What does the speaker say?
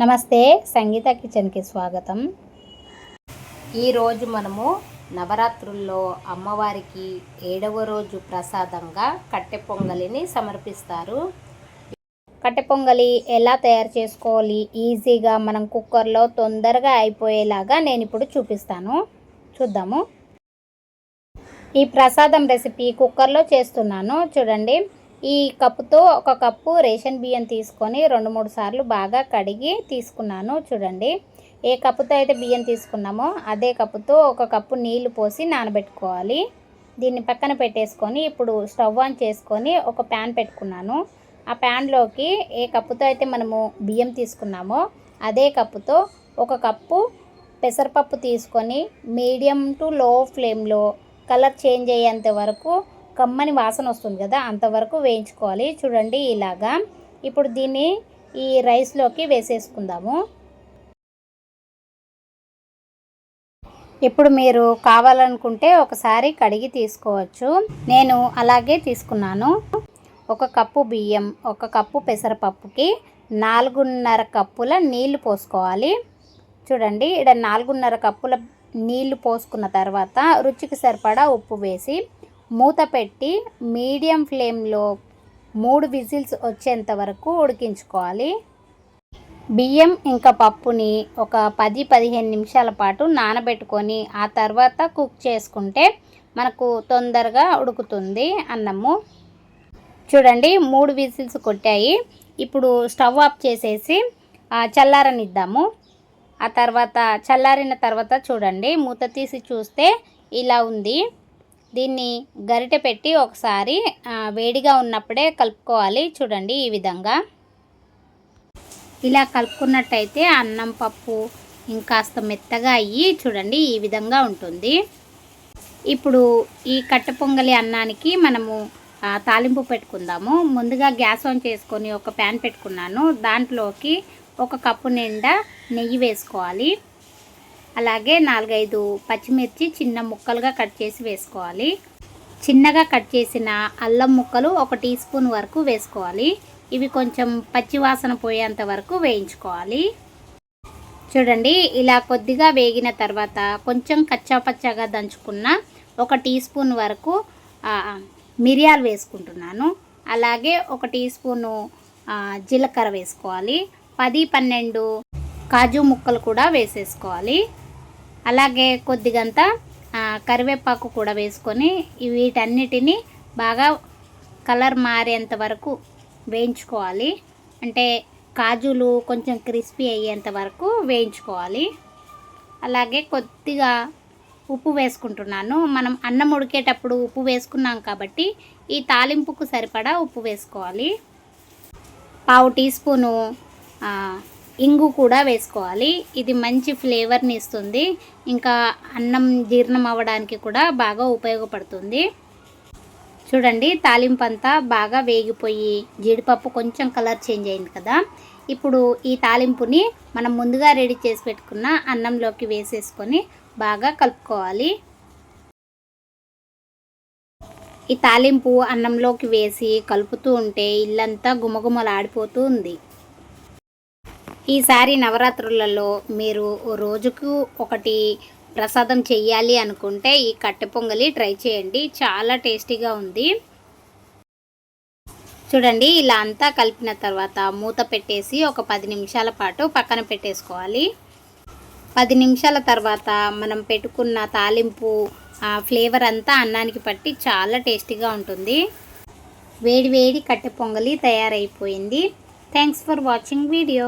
నమస్తే సంగీత కిచెన్కి స్వాగతం. ఈరోజు మనము నవరాత్రుల్లో అమ్మవారికి ఏడవ రోజు ప్రసాదంగా కట్టె పొంగలిని సమర్పిస్తారు. కట్టె పొంగలి ఎలా తయారు చేసుకోవాలి? ఈజీగా మనం కుక్కర్లో తొందరగా అయిపోయేలాగా నేను ఇప్పుడు చూపిస్తాను. చూద్దాము. ఈ ప్రసాదం రెసిపీ కుక్కర్లో చేస్తున్నాను. చూడండి. ఈ కప్పుతో ఒక కప్పు రేషన్ బియ్యం తీసుకొని రెండు మూడు సార్లు బాగా కడిగి తీసుకున్నాను చూడండి. ఏ కప్పుతో అయితే బియ్యం తీసుకున్నామో అదే కప్పుతో ఒక కప్పు నీళ్ళు పోసి నానబెట్టుకోవాలి. దీన్ని పక్కన పెట్టేసుకొని ఇప్పుడు స్టవ్ ఆన్ చేసుకొని ఒక ప్యాన్ పెట్టుకున్నాను. ఆ ప్యాన్లోకి ఏ కప్పుతో అయితే మనము బియ్యం తీసుకున్నామో అదే కప్పుతో ఒక కప్పు పెసరపప్పు తీసుకొని మీడియం టు లో ఫ్లేమ్లో కలర్ చేంజ్ అయ్యేంత వరకు కమ్మని వాసన వస్తుంది కదా అంతవరకు వేయించుకోవాలి. చూడండి ఇలాగా. ఇప్పుడు దీన్ని ఈ రైస్లోకి వేసేసుకుందాము. ఇప్పుడు మీరు కావాలనుకుంటే ఒకసారి కడిగి తీసుకోవచ్చు. నేను అలాగే తీసుకున్నాను. ఒక కప్పు బియ్యం ఒక కప్పు పెసరపప్పుకి నాలుగున్నర కప్పుల నీళ్ళు పోసుకోవాలి. చూడండి ఇక్కడ నాలుగున్నర కప్పుల నీళ్ళు పోసుకున్న తర్వాత రుచికి సరిపడా ఉప్పు వేసి మూత పెట్టి మీడియం ఫ్లేమ్లో మూడు విజిల్స్ వచ్చేంత వరకు ఉడికించుకోవాలి. బియ్యం ఇంకా పప్పుని ఒక పది పదిహేను నిమిషాల పాటు నానబెట్టుకొని ఆ తర్వాత కుక్ చేసుకుంటే మనకు తొందరగా ఉడుకుతుంది అన్నము. చూడండి మూడు విజిల్స్ కొట్టాయి. ఇప్పుడు స్టవ్ ఆఫ్ చేసేసి చల్లారనిద్దాము. ఆ తర్వాత చల్లారిన తర్వాత చూడండి మూత తీసి చూస్తే ఇలా ఉంది. దీన్ని గరిట పెట్టి ఒకసారి వేడిగా ఉన్నప్పుడే కలుపుకోవాలి. చూడండి ఈ విధంగా. ఇలా కలుపుకున్నట్టయితే అన్నం పప్పు ఇంకాస్త మెత్తగా అయ్యి చూడండి ఈ విధంగా ఉంటుంది. ఇప్పుడు ఈ కట్టె పొంగలి అన్నానికి మనము తాలింపు పెట్టుకుందాము. ముందుగా గ్యాస్ ఆన్ చేసుకొని ఒక ప్యాన్ పెట్టుకున్నాను. దాంట్లోకి ఒక కప్పు నిండా నెయ్యి వేసుకోవాలి. అలాగే నాలుగైదు పచ్చిమిర్చి చిన్న ముక్కలుగా కట్ చేసి వేసుకోవాలి. చిన్నగా కట్ చేసిన అల్లం ముక్కలు ఒక టీ స్పూన్ వరకు వేసుకోవాలి. ఇవి కొంచెం పచ్చివాసన పోయేంత వరకు వేయించుకోవాలి. చూడండి ఇలా కొద్దిగా వేగిన తర్వాత కొంచెం కచ్చాపచ్చాగా దంచుకున్న ఒక టీ స్పూన్ వరకు మిరియాలు వేసుకుంటున్నాను. అలాగే ఒక టీ స్పూను జీలకర్ర వేసుకోవాలి. పది పన్నెండు కాజు ముక్కలు కూడా వేసేసుకోవాలి. అలాగే కొద్దిగంత కరివేపాకు కూడా వేసుకొని వీటన్నిటిని బాగా కలర్ మారేంత వరకు వేయించుకోవాలి. అంటే కాజులు కొంచెం క్రిస్పీ అయ్యేంత వరకు వేయించుకోవాలి. అలాగే కొద్దిగా ఉప్పు వేసుకుంటున్నాను. మనం అన్నం ఉడికేటప్పుడు ఉప్పు వేసుకున్నాం కాబట్టి ఈ తాలింపుకు సరిపడా ఉప్పు వేసుకోవాలి. పావు టీ స్పూను ఇంగు కూడా వేసుకోవాలి. ఇది మంచి ఫ్లేవర్ని ఇస్తుంది. ఇంకా అన్నం జీర్ణం అవ్వడానికి కూడా బాగా ఉపయోగపడుతుంది. చూడండి తాలింపు అంతా బాగా వేగిపోయి జీడిపప్పు కొంచెం కలర్ చేంజ్ అయింది కదా. ఇప్పుడు ఈ తాలింపుని మనం ముందుగా రెడీ చేసి పెట్టుకున్న అన్నంలోకి వేసేసుకొని బాగా కలుపుకోవాలి. ఈ తాలింపు అన్నంలోకి వేసి కలుపుతూ ఉంటే ఇల్లంతా గుమగుమలాడిపోతూ ఉంది. ఈసారి నవరాత్రులలో మీరు రోజుకు ఒకటి ప్రసాదం చెయ్యాలి అనుకుంటే ఈ కట్టె పొంగలి ట్రై చేయండి. చాలా టేస్టీగా ఉంది. చూడండి ఇలా అంతా కలిపిన తర్వాత మూత పెట్టేసి ఒక పది నిమిషాల పాటు పక్కన పెట్టేసుకోవాలి. పది నిమిషాల తర్వాత మనం పెట్టుకున్న తాలింపు ఫ్లేవర్ అంతా అన్నానికి పట్టి చాలా టేస్టీగా ఉంటుంది. వేడి వేడి కట్టె పొంగలి తయారైపోయింది. Thanks for watching video.